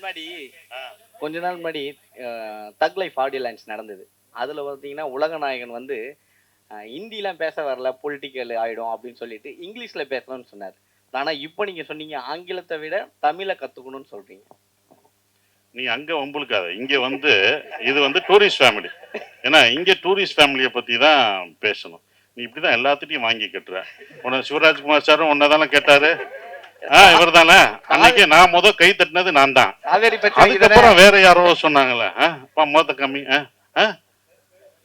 முன்னாடி. கொஞ்ச நாள் முன்னாடி தக் லைஃப் ஆடியோ லான்ச் நடந்தது. அதுல பார்த்தீங்கன்னா உலகநாயகன் வந்து ஹிந்திலாம் பேச வரல பொலிட்டிக்கல் ஆயிடும் அப்படின்னு சொல்லிட்டு இங்கிலீஷ்ல பேசணும்னு சொன்னார். ஆனா இப்போ நீங்க சொன்னீங்க ஆங்கிலத்தை விட தமிழை கத்துக்கணும்னு சொல்றீங்க. நீ அங்க வம்புழுக்காத. இங்க வந்து இது வந்து டூரிஸ்ட் ஃபேமிலி ஏன்னா இங்க டூரிஸ்ட் ஃபேமிலியை பத்தி தான் பேசணும். நீ இப்படிதான் எல்லாத்துட்டையும் வாங்கி கட்டுற. உன சிவராஜ்குமார் சாரும் உன்னதானே கேட்டாரு? ஆ இவர் தானே அன்னைக்கு நான் முத கை தட்டினது நான் தான் அதுக்கப்புறம் வேற யாரோ அப்பா மொத்த கம்மி?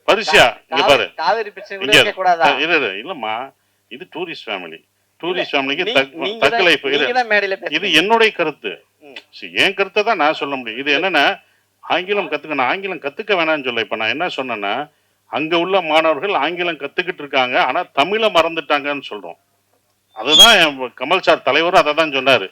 பரிசியா? இங்க பாரு. இரு. இல்லம்மா இது டூரிஸ்ட் ஃபேமிலி டூரிஸ்ட் ஃபேமிலிக்கு நீ- நீங்க தக் தான்- லைஃப் நீங்க தான் மேடையில இது. என்னுடைய கருத்து. என் கருத்தை தான் நான் சொல்ல முடியும். இது என்னன்னா ஆங்கிலம் கத்துக்க நான் ஆங்கிலம் கத்துக்க வேணாம்னு சொல்ல. இப்ப நான் என்ன சொன்னேன்னா அங்க உள்ள மாணவர்கள் ஆங்கிலம் கத்துக்கிட்டு இருக்காங்க ஆனா தமிழை மறந்துட்டாங்கன்னு சொல்றோம். அதுதான் கமல் சார் தலைவரும் அதை தான் சொன்னாரு.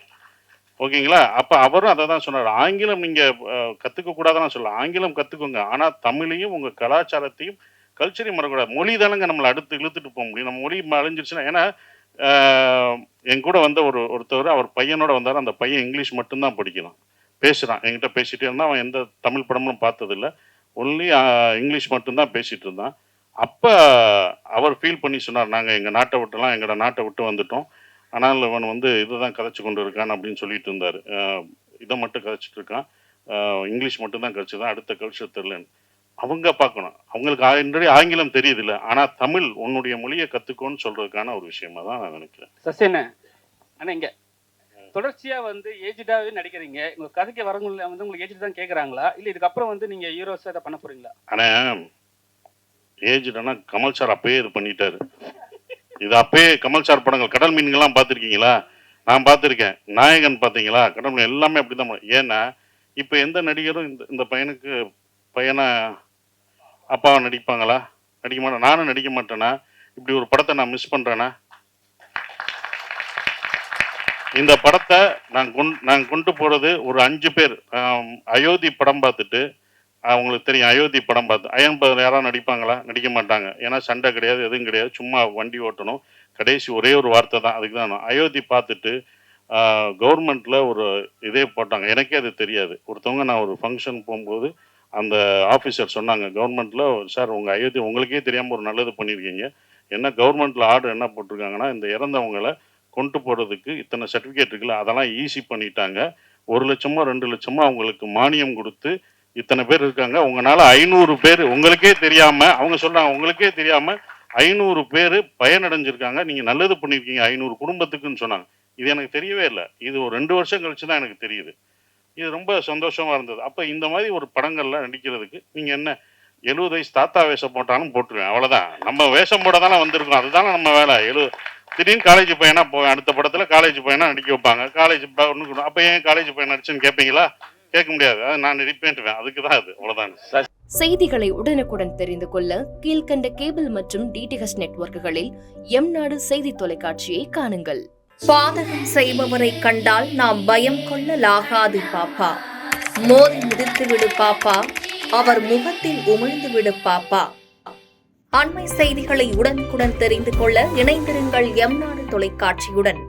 ஓகேங்களா? அப்போ அவரும் அதை தான் சொன்னார். ஆங்கிலம் நீங்கள் கற்றுக்கக்கூடாதுன்னு சொல்லலாம் கூடாதுன்னு ஆங்கிலம் கற்றுக்கோங்க ஆனால் தமிழையும் உங்கள் கலாச்சாரத்தையும் கல்ச்சரையும் மறக்கூடாது மொழி தானங்க நம்மளை அடுத்து இழுத்துட்டு போக முடியும். நம்ம மொழி அழிஞ்சிருச்சுன்னா ஏன்னா என் கூட வந்த ஒரு ஒருத்தவர் அவர் பையனோட வந்தார். அந்த பையன் இங்கிலீஷ் மட்டும்தான் படிக்கிறான். பேசுகிறான் என்கிட்ட பேசிகிட்டே இருந்தான். அவன் எந்த தமிழ் படமும் பார்த்ததில்ல. ஒன்லி இங்கிலீஷ் மட்டும்தான் பேசிகிட்டு இருந்தான். அப்போ அவர் ஃபீல் பண்ணி சொன்னார். நாங்கள் எங்கள் நாட்டை விட்டுலாம் எங்களோட நாட்டை விட்டு வந்துட்டோம். ஆனால் இவன் வந்து இதுதான் கதைச்சு கொண்டு இருக்கான் அப்படின்னு சொல்லிட்டு இருந்தார். இதை மட்டும் கதைச்சிட்டு இருக்கான். இங்கிலீஷ் மட்டும் தான் அடுத்த கல்ச்சர் தெரியலன்னு. அவங்க பார்க்கணும். அவங்களுக்கு ஆல்ரெடி ஆங்கிலம் தெரியுதுல்ல. ஆனா தமிழ் உன்னுடைய மொழியை கத்துக்கோன்னு சொல்றதுக்கான ஒரு விஷயமா தான் நான் நினைக்கிறேன். சசியண்ண அண்ணா இங்க. தொடர்ச்சியா வந்து ஏஜ்டாவே நடிக்கிறீங்க. உங்க கதைக்கு வரவங்க வந்து உங்களுக்கு ஏஜ் தான் கேக்குறாங்களா? இல்ல இதுக்கப்புறம் வந்து நீங்க ஹீரோஸா இதை பண்ண போறீங்களா? ஆனா ஏஜ்டனா கமல் சார் அப்பயே இது பண்ணிட்டாரு. இது அப்பயே கமல் சார் படங்கள் கடல் மீன்கள்லாம் பார்த்துருக்கீங்களா? நான் பார்த்துருக்கேன். நாயகன் பார்த்தீங்களா? கடல் மீன் எல்லாமே அப்படிதான் தான் ஏன்னா இப்போ எந்த நடிகரும் இந்த இந்த பையனுக்கு பையனை அப்பாவை நடிப்பாங்களா? நடிக்க மாட்டேன் நானும் நடிக்க மாட்டேனா? இப்படி ஒரு படத்தை நான் மிஸ் பண்ணுறேன்னா இந்த படத்தை நான் கொண் நான் கொண்டு போகிறது ஒரு அஞ்சு பேர். அயோத்தி படம் பார்த்துட்டு அவங்களுக்கு தெரியும் அயோத்தி படம் பார்த்து அயன் பதில் யாராவது நடிப்பாங்களா? நடிக்க மாட்டாங்க. ஏன்னா சண்டை கிடையாது எதுவும் கிடையாது. சும்மா வண்டி ஓட்டணும். கடைசி ஒரே ஒரு வார்த்தை தான். அதுக்கு தான் அயோத்தி பார்த்துட்டு கவர்மெண்ட்டில் ஒரு இதே போட்டாங்க. எனக்கே அது தெரியாது. ஒருத்தவங்க நான் ஒரு ஃபங்க்ஷன் போகும்போது அந்த ஆஃபீஸர் சொன்னாங்க கவர்மெண்ட்டில் சார் உங்கள் அயோத்தி உங்களுக்கே தெரியாமல் ஒரு நல்லது பண்ணியிருக்கீங்க. என்ன கவர்மெண்ட்டில் ஆர்டர் என்ன போட்டிருக்காங்கன்னா இந்த இறந்தவங்களை கொண்டு போகிறதுக்கு இத்தனை சர்டிஃபிகேட் இருக்குல்ல அதெல்லாம் ஈஸி பண்ணிட்டாங்க. ஒரு லட்சமோ ரெண்டு லட்சமோ அவங்களுக்கு மானியம் கொடுத்து இத்தனை பேர் இருக்காங்க. உங்களால் ஐநூறு பேர் உங்களுக்கே தெரியாமல் அவங்க சொல்கிறாங்க உங்களுக்கே தெரியாமல் ஐநூறு பேர் பயனடைஞ்சிருக்காங்க. நீங்கள் நல்லது பண்ணிருக்கீங்க ஐநூறு குடும்பத்துக்குன்னு சொன்னாங்க. இது எனக்கு தெரியவே இல்லை. இது ஒரு ரெண்டு வருஷம் கழிச்சு தான் எனக்கு தெரியுது. இது ரொம்ப சந்தோஷமாக இருந்தது. அப்போ இந்த மாதிரி ஒரு படங்கள்லாம் நடிக்கிறதுக்கு நீங்கள் என்ன எழுபது வயசு தாத்தா வேஷம் போட்டாலும் போட்டுருவேன் அவ்வளோதான் நம்ம வேஷம் போட தானே வந்திருக்கோம். அதுதானே நம்ம வேலை. எழு திடீர்னு காலேஜ் பையனாக போவேன் அடுத்த படத்தில் காலேஜ் பையனாக நடிக்க வைப்பாங்க. காலேஜ் ஒன்று அப்போ ஏன் காலேஜ் பையன் நடிச்சுன்னு கேட்பீங்களா கேட்க முடியாது. நான் நடிப்பேன்ட்டுவேன் அதுக்கு தான் அது. அவ்வளவுதான். செய்திகளை உடனுக்குடன் தெரிந்து கொள்ள கீழ்க்கண்ட கேபிள் மற்றும் டிடிஹெச் நெட்வொர்க்குகளில் எம் நாடு செய்தி தொலைக்காட்சியை காணுங்கள். பாதகம் செய்பவரை கண்டால் நாம் பயம் கொள்ளலாகாது பாப்பா. மோதி மிதித்து விடு பாப்பா. அவர் முகத்தில் உமிழ்ந்து விடு பாப்பா. அண்மை செய்திகளை உடனுக்குடன் தெரிந்து கொள்ள இணைந்திருங்கள் எம் நாடு தொலைக்காட்சியுடன்.